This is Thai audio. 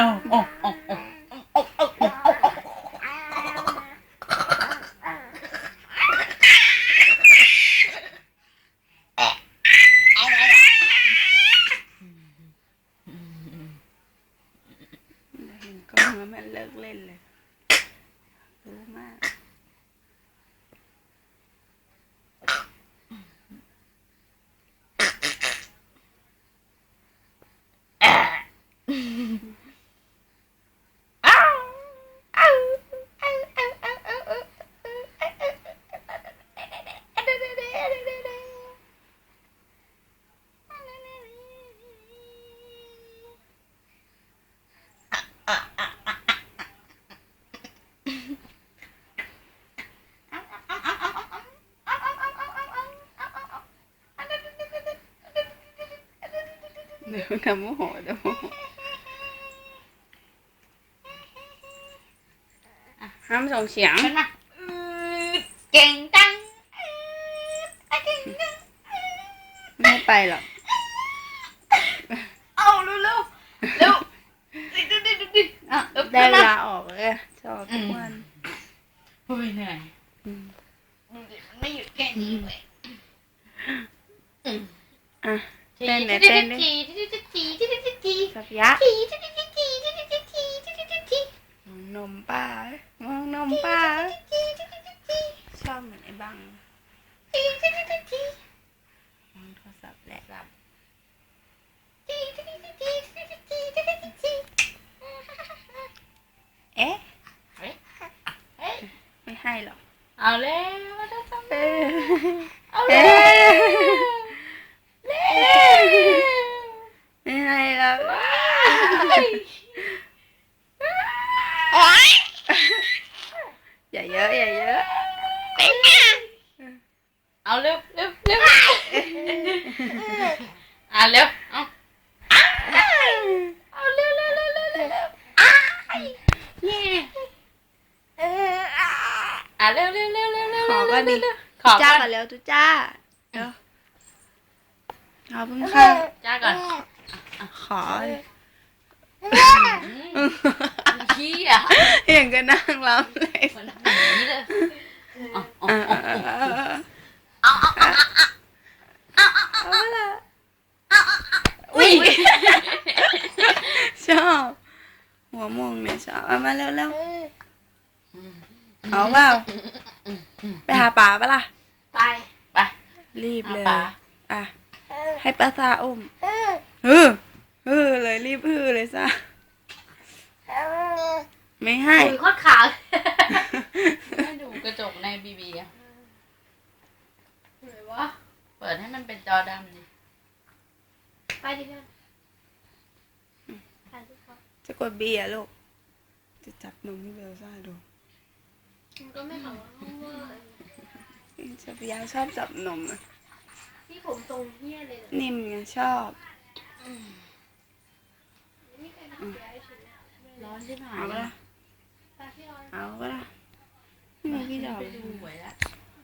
آه آه اه เลิกเล่นเลย เดี๋ยวน้ำโมโหเดี๋ยวโมโหอะห้ามส่งเสียง ขึ้นมาอืดเก่งจังอืดเก่งจังไม่ให้ไปหรอก เอาเร็วเร็วเร็วดิดิดิดิดิอะเร็วได้ขึ้นเวมาลาออกเลยชอบทุกวันเฮ้ยเหนื่อยอืมดูดิมันไม่หยุดแค่นี้เว้ยอืมอะที เต้นเนี่ยเต้นเนี่ยสับยะนมป้ามองนมป้าชอบเหมือนไอ้บังมองโทรศัพท์แหละแบบเอ๊ะไม่ให้หรอกเอาแล้วเอาแล้ว เอาเร็วเร็วเร็วอะเร็วเอาเอาเร็วเร็วเร็วเร็วเร็วเร็วเย่อะเร็วเร็วเร็วเร็วเร็วขอก็ดีขอจ้าก่กัอนนแล้วทุจ้าเดี๋ยวขอบคุณค่ะจ้าก่อนขอขี้อะอย่างก็นั่งร้องเลย เหมือนหนีเลยเอาเอา อ่า เอา อ่า เอา อ่า เอา เอาละ อุ้ย ชอบ หัวม่วงเนี่ยชอบเอามาเร็วเร็วเอาเปล่าไปหาป๋าปะล่ะ ไป ไป รีบเลยหาป๋าอะ ให้ป้าซาอุ้มเออเออเลยรีบฮือเลยซะไม่ให้คุยโคตรขาวไม่ดูกระจกในบีบีอะไหนวะ เปิดให้มันเป็นจอดำดิ ไปดิเพื่อนไปดิครับจะกดบีอะลูก จะจับนมให้เบลซ่าดูมันก็ไม่ขาวว่าจะพยายามชอบจับนมอะที่ผมทรงเฮี้ยเลยนะนิ่มไงชอบร้อนใช่ไหมเอาปะล่ะเอาปะล่ะไม่มีพี่ดอก ไปดูหวยละ